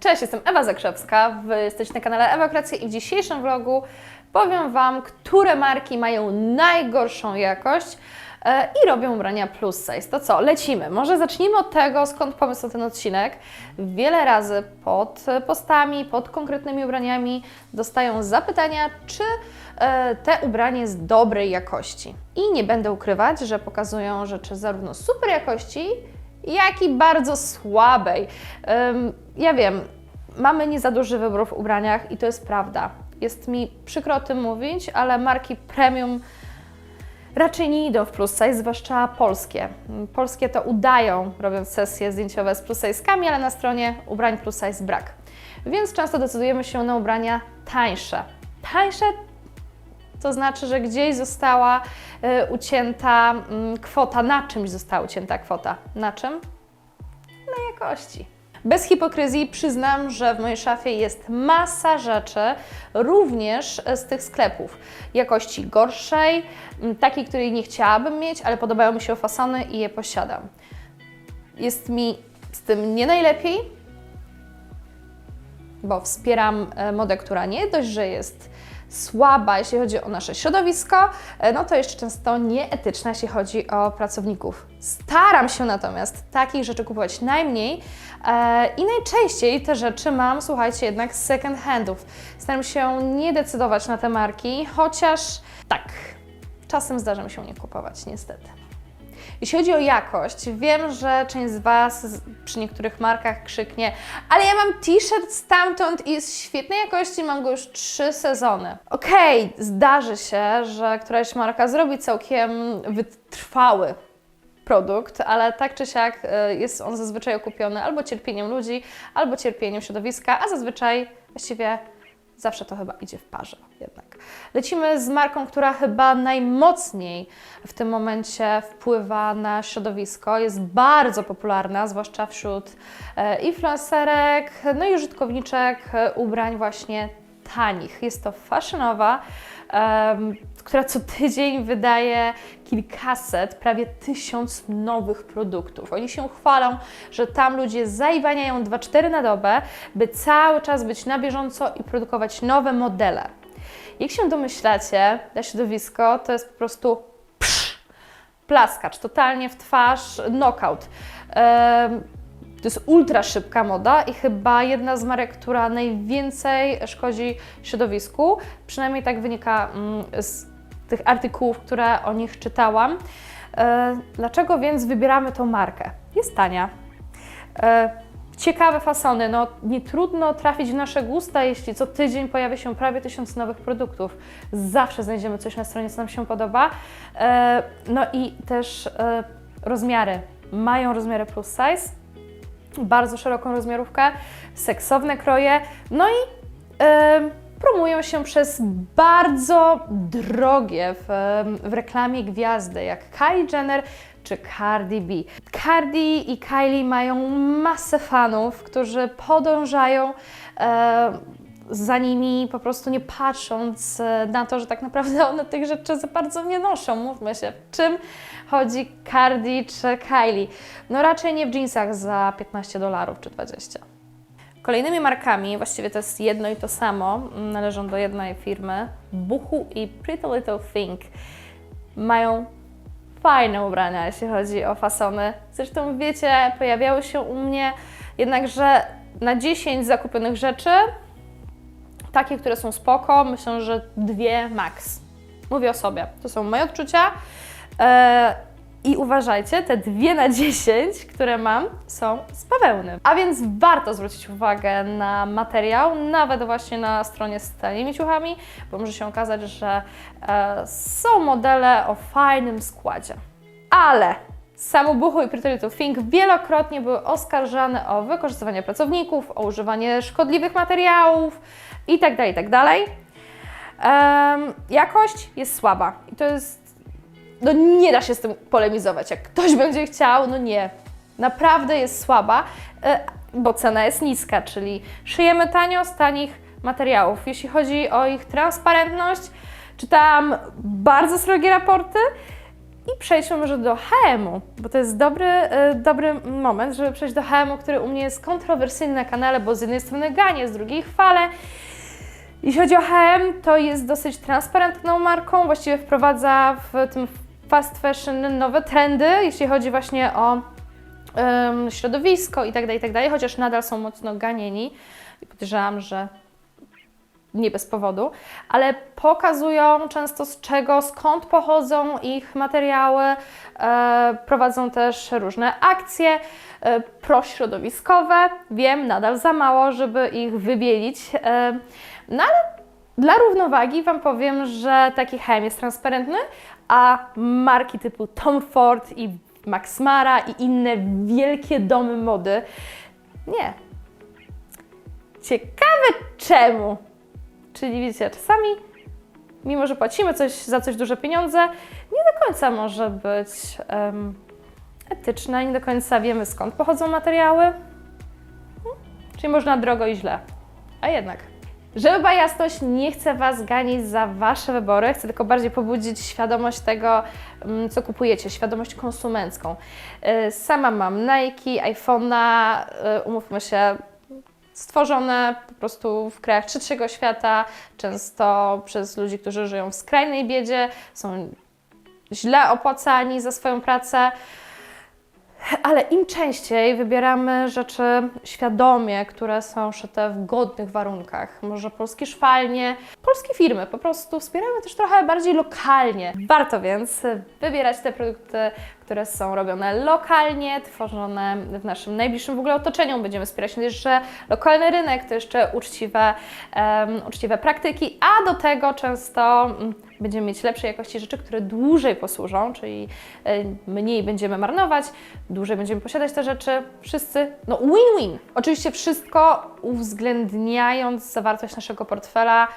Cześć, jestem Ewa Zakrzewska, Wy jesteście na kanale Ewa Kreacje i w dzisiejszym vlogu powiem Wam, które marki mają najgorszą jakość e, i robią ubrania plus size. To co, lecimy. Może zacznijmy od tego, skąd pomysł na ten odcinek. Wiele razy pod postami, pod konkretnymi ubraniami dostają zapytania, czy e, te ubranie jest dobrej jakości. I nie będę ukrywać, że pokazują rzeczy zarówno super jakości, jak i bardzo słabej. Ym, ja wiem, mamy nie za duży wybór w ubraniach i to jest prawda. Jest mi przykro o tym mówić, ale marki premium raczej nie idą w plus size, zwłaszcza polskie. Polskie to udają, robiąc sesje zdjęciowe z plus size'kami, ale na stronie ubrań plus size brak. Więc często decydujemy się na ubrania tańsze. Tańsze to znaczy, że gdzieś została y, ucięta mm, kwota, na czymś została ucięta kwota. Na czym? Na jakości. Bez hipokryzji przyznam, że w mojej szafie jest masa rzeczy, również z tych sklepów. Jakości gorszej, m, takiej, której nie chciałabym mieć, ale podobają mi się fasony i je posiadam. Jest mi z tym nie najlepiej, bo wspieram e, modę, która nie dość, że jest słaba, jeśli chodzi o nasze środowisko, e, no to jeszcze często nieetyczna, jeśli chodzi o pracowników. Staram się natomiast takich rzeczy kupować najmniej e, i najczęściej te rzeczy mam, słuchajcie, jednak z second handów. Staram się nie decydować na te marki, chociaż tak, czasem zdarza mi się nie kupować, niestety. Jeśli chodzi o jakość, wiem, że część z Was przy niektórych markach krzyknie, ale ja mam t-shirt stamtąd i jest świetnej jakości, mam go już trzy sezony. Okej, zdarzy się, że któraś marka zrobi całkiem wytrwały produkt, ale tak czy siak y, jest on zazwyczaj okupiony albo cierpieniem ludzi, albo cierpieniem środowiska, a zazwyczaj właściwie zawsze to chyba idzie w parze jednak. Lecimy z marką, która chyba najmocniej w tym momencie wpływa na środowisko, jest bardzo popularna, zwłaszcza wśród e, influencerek, no i użytkowniczek e, ubrań właśnie tanich. Jest to fashionowa, która co tydzień wydaje kilkaset, prawie tysiąc nowych produktów. Oni się chwalą, że tam ludzie zaiwaniają 2-4 na dobę, by cały czas być na bieżąco i produkować nowe modele. Jak się domyślacie, dla środowisko to jest po prostu psz, plaskacz, totalnie w twarz, knockout. Em, to jest ultra szybka moda i chyba jedna z marek, która najwięcej szkodzi środowisku. Przynajmniej tak wynika mm, z tych artykułów, które o nich czytałam. E, Dlaczego więc wybieramy tą markę? Jest tania. E, Ciekawe fasony, no nie trudno trafić w nasze gusta, jeśli co tydzień pojawia się prawie tysiąc nowych produktów. Zawsze znajdziemy coś na stronie, co nam się podoba. E, No i też rozmiary. Mają rozmiary plus size, bardzo szeroką rozmiarówkę, seksowne kroje, no i em, promują się przez bardzo drogie w, w reklamie gwiazdy, jak Kylie Jenner czy Cardi B. Cardi i Kylie mają masę fanów, którzy podążają e, za nimi, po prostu nie patrząc e, na to, że tak naprawdę one tych rzeczy za bardzo nie noszą. Mówmy się, czym chodzi Cardi czy Kylie? No raczej nie w jeansach za 15 dolarów czy 20. Kolejnymi markami, właściwie to jest jedno i to samo, mm, należą do jednej firmy, Buchu i Pretty Little Thing. Mają fajne ubrania, jeśli chodzi o fasony. Zresztą wiecie, pojawiały się u mnie, jednakże na 10 zakupionych rzeczy, takie, które są spoko, myślę, że dwie max. Mówię o sobie. To są moje odczucia. E, I uważajcie, te dwie na 10, które mam, są z bawełny. A więc warto zwrócić uwagę na materiał, nawet właśnie na stronie z tanimi ciuchami, bo może się okazać, że e, są modele o fajnym składzie. Ale Samo Buchu i Little Thing wielokrotnie były oskarżane o wykorzystywanie pracowników, o używanie szkodliwych materiałów itd. itd. Em, jakość jest słaba i to jest no nie da się z tym polemizować. Jak ktoś będzie chciał, no nie. Naprawdę jest słaba, e, bo cena jest niska, czyli szyjemy tanio z tanich materiałów. Jeśli chodzi o ich transparentność, czytałam bardzo srogie raporty I przejdźmy może do HM-u, bo to jest dobry, e, dobry moment, żeby przejść do HM-u, który u mnie jest kontrowersyjny na kanale, bo z jednej strony ganie, z drugiej chwale. Jeśli chodzi o H&M, to jest dosyć transparentną marką, właściwie wprowadza w tym fast fashion nowe trendy, jeśli chodzi właśnie o środowisko i tak dalej, i tak chociaż nadal są mocno ganieni i podejrzewam, że nie bez powodu, ale pokazują często z czego, skąd pochodzą ich materiały, e, prowadzą też różne akcje e, prośrodowiskowe. Wiem, nadal za mało, żeby ich wybielić, e, no ale dla równowagi Wam powiem, że taki hem jest transparentny, a marki typu Tom Ford i Max Mara i inne wielkie domy mody nie. Ciekawe czemu. Czyli wiecie, czasami, mimo że płacimy coś, za coś duże pieniądze, nie do końca może być em, etyczne, nie do końca wiemy skąd pochodzą materiały. Hmm. Czyli można drogo i źle. A jednak. Żeby była jasność, nie chcę Was ganić za Wasze wybory, chcę tylko bardziej pobudzić świadomość tego, mm, co kupujecie, świadomość konsumencką. Y, Sama mam Nike, iPhone'a, y, umówmy się, stworzone po prostu w krajach trzeciego świata, często przez ludzi, którzy żyją w skrajnej biedzie, są źle opłacani za swoją pracę. Ale im częściej wybieramy rzeczy świadomie, które są szyte w godnych warunkach, może polskie szwalnie, polskie firmy, po prostu wspieramy też trochę bardziej lokalnie. Warto więc wybierać te produkty, które są robione lokalnie, tworzone w naszym najbliższym w ogóle otoczeniu. Będziemy wspierać jeszcze lokalny rynek, to jeszcze uczciwe, em, uczciwe praktyki, a do tego często mm, będziemy mieć lepszej jakości rzeczy, które dłużej posłużą, czyli e, mniej będziemy marnować, dłużej będziemy posiadać te rzeczy. Wszyscy, no win-win. Oczywiście wszystko uwzględniając zawartość naszego portfela.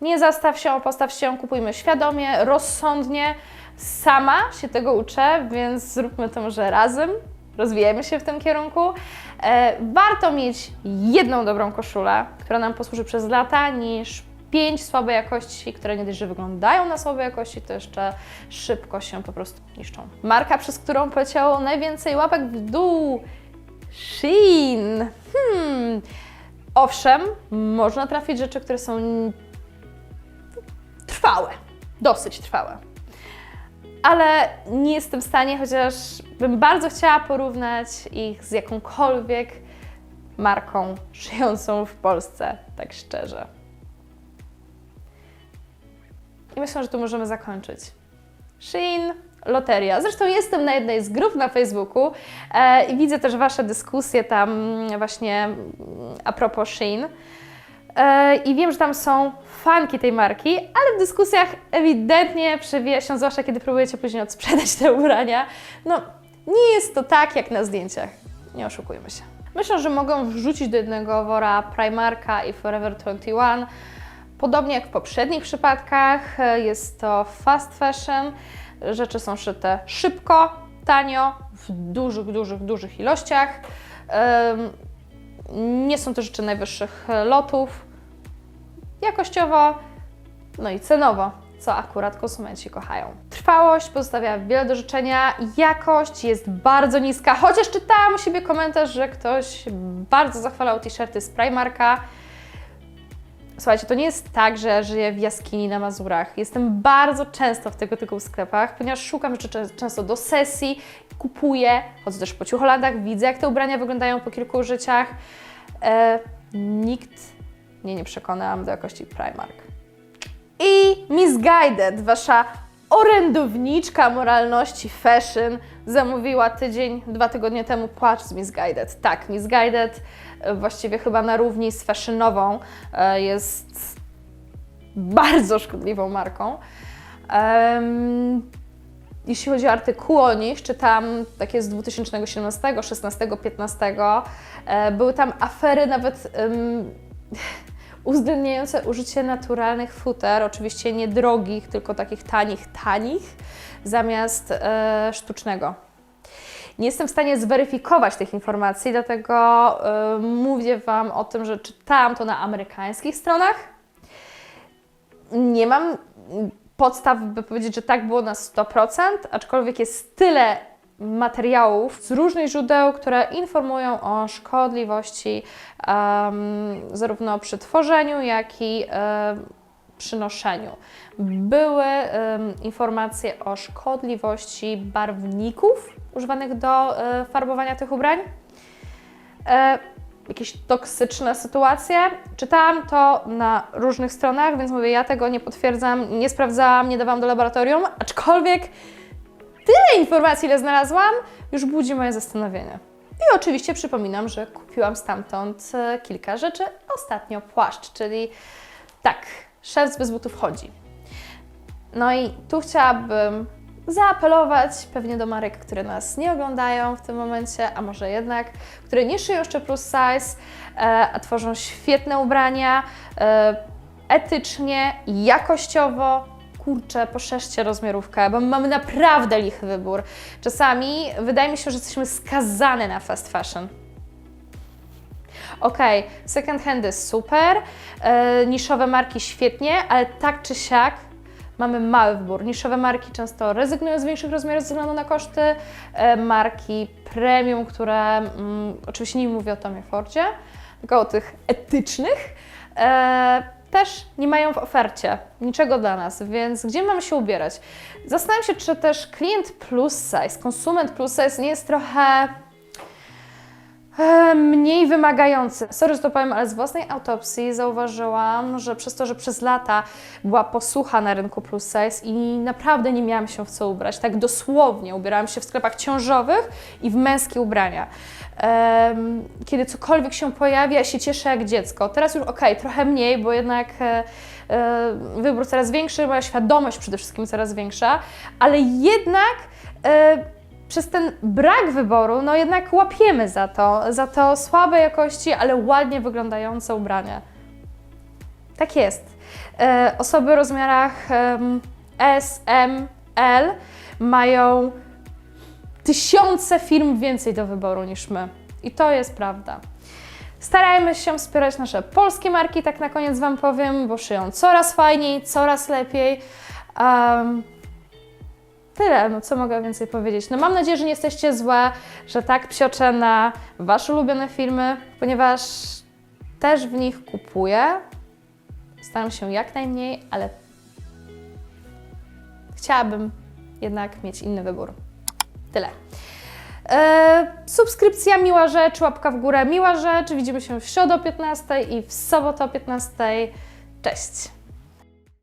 Nie zastaw się, postaw się, kupujmy świadomie, rozsądnie. Sama się tego uczę, więc zróbmy to może razem. Rozwijajmy się w tym kierunku. E, warto mieć jedną dobrą koszulę, która nam posłuży przez lata, niż pięć słabej jakości, które nie dość, że wyglądają na słabej jakości, to jeszcze szybko się po prostu niszczą. Marka, przez którą poleciało najwięcej łapek w dół. Shein. Hmm. Owszem, można trafić rzeczy, które są trwałe, dosyć trwałe. Ale nie jestem w stanie, chociaż bym bardzo chciała porównać ich z jakąkolwiek marką szyjącą w Polsce, tak szczerze. I myślę, że tu możemy zakończyć. Shein, loteria. Zresztą jestem na jednej z grup na Facebooku e, i widzę też Wasze dyskusje tam właśnie mm, a propos Shein. E, I wiem, że tam są fanki tej marki, ale w dyskusjach ewidentnie przewija się, zwłaszcza kiedy próbujecie później odsprzedać te ubrania, no nie jest to tak jak na zdjęciach. Nie oszukujmy się. Myślę, że mogą wrzucić do jednego wora Primarka i Forever 21. Podobnie jak w poprzednich przypadkach, e, jest to fast fashion. Rzeczy są szyte szybko, tanio, w dużych, dużych, dużych ilościach. Nie są to rzeczy najwyższych lotów. Jakościowo, no i cenowo, co akurat konsumenci kochają. Trwałość pozostawia wiele do życzenia, jakość jest bardzo niska, chociaż czytałam u siebie komentarz, że ktoś bardzo zachwalał t-shirty z Primarka. Słuchajcie, to nie jest tak, że żyję w jaskini na Mazurach. Jestem bardzo często w tego typu sklepach, ponieważ szukam rzeczy czę- często do sesji, kupuję, chodzę też po ciucholandach, widzę jak te ubrania wyglądają po kilku użyciach. E, nikt mnie nie przekonał do jakości Primark. I Misguided, wasza orędowniczka moralności fashion, zamówiła tydzień, dwa tygodnie temu płacz z Misguided. Tak, Misguided e, właściwie chyba na równi z fashionową e, jest bardzo szkodliwą marką. Em, jeśli chodzi o artykuły o nich, czytam takie z 2017, 16, 15. E, były tam afery nawet em, uwzględniające użycie naturalnych futer, oczywiście nie drogich, tylko takich tanich, tanich, zamiast e, sztucznego. Nie jestem w stanie zweryfikować tych informacji, dlatego e, mówię Wam o tym, że czytałam to na amerykańskich stronach. Nie mam podstaw, by powiedzieć, że tak było na 100%, aczkolwiek jest tyle materiałów z różnych źródeł, które informują o szkodliwości em, zarówno przy tworzeniu, jak i em, przy noszeniu. Były em, informacje o szkodliwości barwników używanych do e, farbowania tych ubrań. E, jakieś toksyczne sytuacje. Czytałam to na różnych stronach, więc mówię, ja tego nie potwierdzam, nie sprawdzałam, nie dawałam do laboratorium, aczkolwiek tyle informacji, ile znalazłam, już budzi moje zastanowienie. I oczywiście przypominam, że kupiłam stamtąd e, kilka rzeczy, ostatnio płaszcz, czyli tak, szef bez butów chodzi. No i tu chciałabym zaapelować pewnie do marek, które nas nie oglądają w tym momencie, a może jednak, które nie szyją jeszcze plus size, e, a tworzą świetne ubrania, e, etycznie, jakościowo. Kurczę, poszerzcie rozmiarówkę, bo mamy naprawdę lichy wybór. Czasami wydaje mi się, że jesteśmy skazane na fast fashion. Ok, second handy super, e, niszowe marki świetnie, ale tak czy siak mamy mały wybór. Niszowe marki często rezygnują z większych rozmiarów ze względu na koszty. E, marki premium, które mm, oczywiście nie mówię o Tomie Fordzie, tylko o tych etycznych, e, też nie mają w ofercie niczego dla nas, więc gdzie mamy się ubierać? Zastanawiam się, czy też klient plus size, konsument plus size nie jest trochę mniej wymagający. Sorry, że to powiem, ale z własnej autopsji zauważyłam, że przez to, że przez lata była posłucha na rynku plus size i naprawdę nie miałam się w co ubrać, tak dosłownie ubierałam się w sklepach ciążowych i w męskie ubrania. Kiedy cokolwiek się pojawia, się cieszę jak dziecko. Teraz już okej, trochę mniej, bo jednak e, e, wybór coraz większy, moja świadomość przede wszystkim coraz większa, ale jednak e, przez ten brak wyboru, no jednak łapiemy za to, za to słabej jakości, ale ładnie wyglądające ubranie. Tak jest. E, osoby w rozmiarach em, S, M, L mają tysiące firm więcej do wyboru niż my. I to jest prawda. Starajmy się wspierać nasze polskie marki, tak na koniec Wam powiem, bo szyją coraz fajniej, coraz lepiej. Um, tyle, no co mogę więcej powiedzieć. No mam nadzieję, że nie jesteście złe, że tak psioczę na Wasze ulubione filmy, ponieważ też w nich kupuję. Staram się jak najmniej, ale chciałabym jednak mieć inny wybór. Tyle. E, subskrypcja miła rzecz, łapka w górę miła rzecz. Widzimy się w środę o 15 i w sobotę o 15. Cześć!